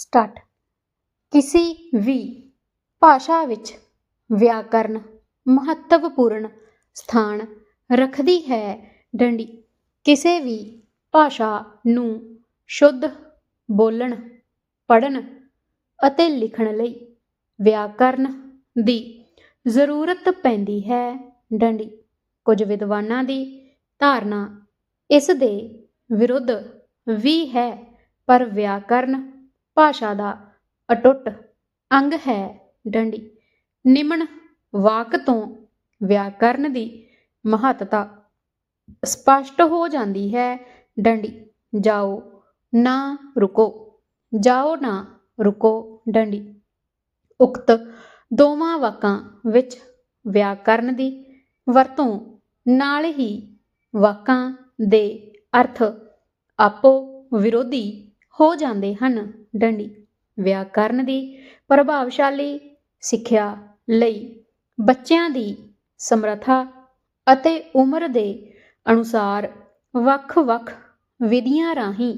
Start ਕਿਸੇ ਵੀ ਭਾਸ਼ਾ ਵਿੱਚ ਵਿਆਕਰਨ ਮਹੱਤਵਪੂਰਨ ਸਥਾਨ ਰੱਖਦੀ ਹੈ ਡੰਡੀ। ਕਿਸੇ ਵੀ ਭਾਸ਼ਾ ਨੂੰ ਸ਼ੁੱਧ ਬੋਲਣ, ਪੜ੍ਹਨ ਅਤੇ ਲਿਖਣ ਲਈ ਵਿਆਕਰਨ ਦੀ ਜ਼ਰੂਰਤ ਪੈਂਦੀ ਹੈ ਡੰਡੀ। ਕੁਝ ਵਿਦਵਾਨਾਂ ਦੀ ਧਾਰਨਾ ਇਸ ਦੇ ਵਿਰੁੱਧ ਵੀ ਹੈ, ਪਰ ਵਿਆਕਰਨ ਭਾਸ਼ਾ ਦਾ ਅਟੁੱਟ ਅੰਗ ਹੈ ਡੰਡੀ। ਨਿਮਨ ਵਾਕ ਤੋਂ ਵਿਆਕਰਨ ਦੀ ਮਹੱਤਤਾ ਸਪਸ਼ਟ ਹੋ ਜਾਂਦੀ ਹੈ ਡੰਡੀ। ਜਾਓ, ਨਾ ਰੁਕੋ, ਜਾਓ ਨਾ ਰੁਕੋ ਡੰਡੀ। ਉਕਤ ਦੋਵਾਂ ਵਾਕਾਂ ਵਿੱਚ ਵਿਆਕਰਨ ਦੀ ਵਰਤੋਂ ਨਾਲ ਹੀ ਵਾਕਾਂ ਦੇ ਅਰਥ ਆਪੋ ਵਿਰੋਧੀ ਹੋ ਜਾਂਦੇ ਹਨ। ਡੰਡੀ ਵਿਆਕਰਨ ਦੀ ਪ੍ਰਭਾਵਸ਼ਾਲੀ ਸਿੱਖਿਆ ਲਈ ਬੱਚਿਆਂ ਦੀ ਸਮਰੱਥਾ ਅਤੇ ਉਮਰ ਦੇ ਅਨੁਸਾਰ ਵੱਖ-ਵੱਖ ਵਿਧੀਆਂ ਰਾਹੀਂ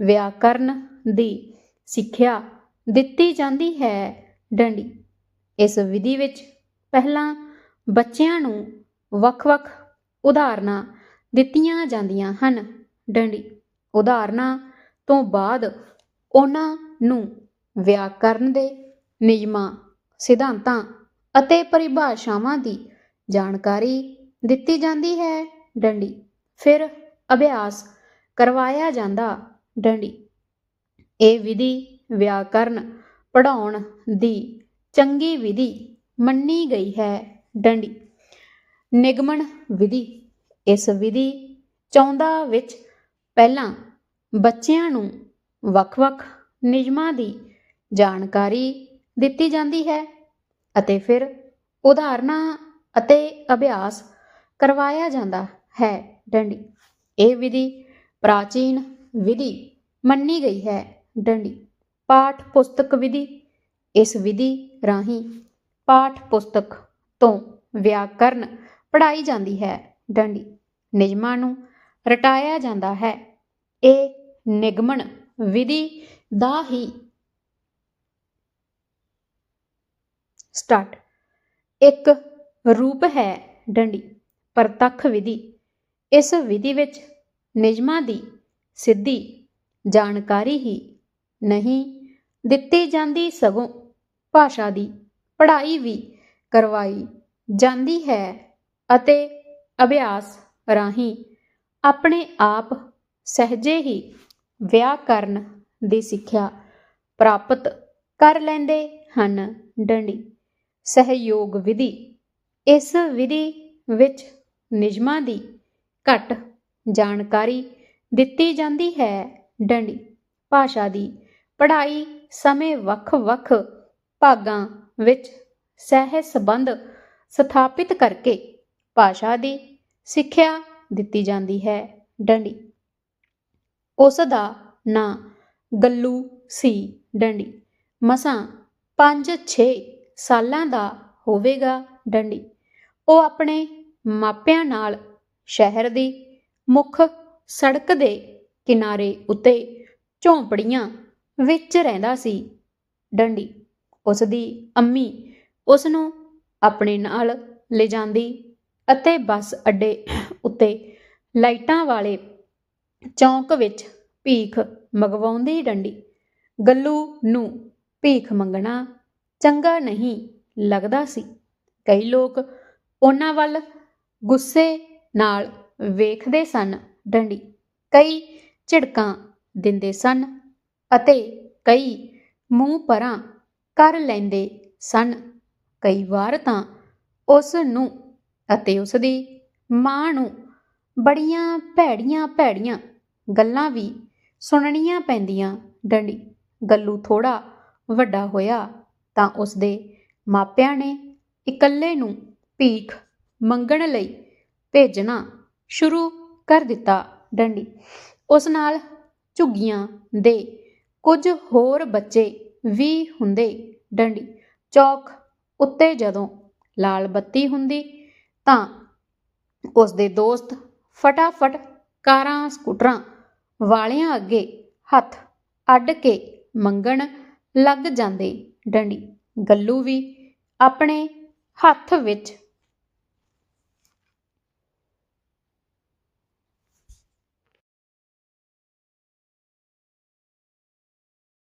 ਵਿਆਕਰਨ ਦੀ ਸਿੱਖਿਆ ਦਿੱਤੀ ਜਾਂਦੀ ਹੈ। ਡੰਡੀ ਇਸ ਵਿਧੀ ਵਿੱਚ ਪਹਿਲਾਂ ਬੱਚਿਆਂ ਨੂੰ ਵੱਖ-ਵੱਖ ਉਦਾਹਰਨਾਂ ਦਿੱਤੀਆਂ ਜਾਂਦੀਆਂ ਹਨ। ਡੰਡੀ ਉਦਾਹਰਨਾਂ ਤੋਂ ਬਾਅਦ ਉਹਨਾਂ ਨੂੰ ਵਿਆਕਰਨ ਦੇ ਨਿਯਮਾਂ, ਸਿਧਾਂਤਾਂ ਅਤੇ ਪਰਿਭਾਸ਼ਾਵਾਂ ਦੀ ਜਾਣਕਾਰੀ ਦਿੱਤੀ ਜਾਂਦੀ ਹੈ ਡੰਡੀ। ਫਿਰ ਅਭਿਆਸ ਕਰਵਾਇਆ ਜਾਂਦਾ ਡੰਡੀ। ਇਹ ਵਿਧੀ ਵਿਆਕਰਨ ਪੜ੍ਹਾਉਣ ਦੀ ਚੰਗੀ ਵਿਧੀ ਮੰਨੀ ਗਈ ਹੈ ਡੰਡੀ। ਨਿਗਮਨ ਵਿਧੀ। ਇਸ ਵਿਧੀ ਚੌਂਦਾ ਵਿੱਚ ਪਹਿਲਾਂ ਬੱਚਿਆਂ ਨੂੰ ਵੱਖ-ਵੱਖ ਨਿਯਮਾਂ ਦੀ ਜਾਣਕਾਰੀ ਦਿੱਤੀ ਜਾਂਦੀ ਹੈ ਅਤੇ ਫਿਰ ਉਦਾਹਰਨਾਂ ਅਤੇ ਅਭਿਆਸ ਕਰਵਾਇਆ ਜਾਂਦਾ ਹੈ। ਡੰਡੀ। ਇਹ ਵਿਧੀ ਪ੍ਰਾਚੀਨ ਵਿਧੀ ਮੰਨੀ ਗਈ ਹੈ। ਡੰਡੀ। ਪਾਠ ਪੁਸਤਕ ਵਿਧੀ। ਇਸ ਵਿਧੀ ਰਾਹੀਂ ਪਾਠ ਪੁਸਤਕ ਤੋਂ ਵਿਆਕਰਨ ਪੜ੍ਹਾਈ ਜਾਂਦੀ ਹੈ। ਡੰਡੀ। ਨਿਯਮਾਂ ਨੂੰ ਰਟਾਇਆ ਜਾਂਦਾ ਹੈ। ਇਹ ਨਿਗਮਨ ਵਿਧੀ ਦਾ ਹੀ ਸਟਾਰਟ ਇੱਕ ਰੂਪ ਹੈ ਡੰਡੀ, ਪ੍ਰਤੱਖ ਵਿਧੀ। ਇਸ ਵਿਧੀ ਵਿੱਚ ਨਿਯਮਾਂ ਦੀ ਸਿੱਧੀ ਜਾਣਕਾਰੀ ਹੀ ਨਹੀਂ ਦਿੱਤੀ ਜਾਂਦੀ, ਸਗੋਂ ਭਾਸ਼ਾ ਦੀ ਪੜ੍ਹਾਈ ਵੀ ਕਰਵਾਈ ਜਾਂਦੀ ਹੈ ਅਤੇ ਅਭਿਆਸ ਰਾਹੀਂ ਆਪਣੇ ਆਪ ਸਹਜੇ ਹੀ ਵਿਆਕਰਨ ਦੀ ਸਿੱਖਿਆ ਪ੍ਰਾਪਤ ਕਰ ਲੈਂਦੇ ਹਨ। ਡੰਡੀ। ਸਹਿਯੋਗ ਵਿਧੀ। ਇਸ ਵਿਧੀ ਵਿੱਚ ਨਿਯਮਾਂ ਦੀ ਘੱਟ ਜਾਣਕਾਰੀ ਦਿੱਤੀ ਜਾਂਦੀ ਹੈ। ਡੰਡੀ। ਭਾਸ਼ਾ ਦੀ ਪੜ੍ਹਾਈ ਸਮੇਂ ਵੱਖ-ਵੱਖ ਭਾਗਾਂ ਵਿੱਚ ਸਹਿ ਸੰਬੰਧ ਸਥਾਪਿਤ ਕਰਕੇ ਭਾਸ਼ਾ ਦੀ ਸਿੱਖਿਆ ਦਿੱਤੀ ਜਾਂਦੀ ਹੈ। ਡੰਡੀ। ਉਸ ਦਾ ਨਾਂ ਗੱਲੂ ਸੀ ਡੰਡੀ। ਮਸਾਂ 5-6 ਸਾਲਾਂ ਦਾ ਹੋਵੇਗਾ ਡੰਡੀ। ਉਹ ਆਪਣੇ ਮਾਪਿਆਂ ਨਾਲ ਸ਼ਹਿਰ ਦੀ ਮੁੱਖ ਸੜਕ ਦੇ ਕਿਨਾਰੇ ਉੱਤੇ ਝੌਂਪੜੀਆਂ ਵਿੱਚ ਰਹਿੰਦਾ ਸੀ ਡੰਡੀ। ਉਸ ਦੀ ਅੰਮੀ ਉਸ ਨੂੰ ਆਪਣੇ ਨਾਲ ਲਿਜਾਂਦੀ ਅਤੇ ਬੱਸ ਅੱਡੇ ਉੱਤੇ ਲਾਈਟਾਂ ਵਾਲੇ ਚੌਂਕ ਵਿੱਚ ਭੀਖ ਮੰਗਵਾਉਂਦੀ ਡੰਡੀ। ਗੱਲੂ ਨੂੰ ਭੀਖ ਮੰਗਣਾ ਚੰਗਾ ਨਹੀਂ ਲੱਗਦਾ ਸੀ। ਕਈ ਲੋਕ ਉਹਨਾਂ ਵੱਲ ਗੁੱਸੇ ਨਾਲ ਵੇਖਦੇ ਸਨ ਡੰਡੀ। ਕਈ ਝਿੜਕਾਂ ਦਿੰਦੇ ਸਨ ਅਤੇ ਕਈ ਮੂੰਹ ਪਰਾਂ ਕਰ ਲੈਂਦੇ ਸਨ। ਕਈ ਵਾਰ ਤਾਂ ਉਸ ਨੂੰ ਅਤੇ ਉਸ ਦੀ ਮਾਂ ਨੂੰ ਬੜੀਆਂ ਭੈੜੀਆਂ ਭੈੜੀਆਂ ਗੱਲਾਂ ਵੀ ਸੁਣਨੀਆਂ ਪੈਂਦੀਆਂ। ਡੰਡੀ ਗੱਲੂ ਥੋੜਾ ਵੱਡਾ ਹੋਇਆ ਤਾਂ ਉਸਦੇ ਮਾਪਿਆਂ ਨੇ ਇਕੱਲੇ ਨੂੰ ਭੀਖ ਮੰਗਣ ਲਈ ਭੇਜਣਾ ਸ਼ੁਰੂ ਕਰ ਦਿੱਤਾ। ਡੰਡੀ ਉਸ ਨਾਲ ਝੁੱਗੀਆਂ ਦੇ ਕੁਝ ਹੋਰ ਬੱਚੇ ਵੀ ਹੁੰਦੇ। ਡੰਡੀ ਚੌਕ ਉੱਤੇ ਜਦੋਂ ਲਾਲ ਬੱਤੀ ਹੁੰਦੀ ਤਾਂ ਉਸ ਦੇ ਦੋਸਤ ਫਟਾਫਟ ਕਾਰਾਂ, ਸਕੂਟਰਾਂ ਵਾਲਿਆਂ ਅੱਗੇ ਹੱਥ ਅੱਡ ਕੇ ਮੰਗਣ ਲੱਗ ਜਾਂਦੇ ਡੰਡੀ। ਗੱਲੂ ਵੀ ਆਪਣੇ ਹੱਥ ਵਿੱਚ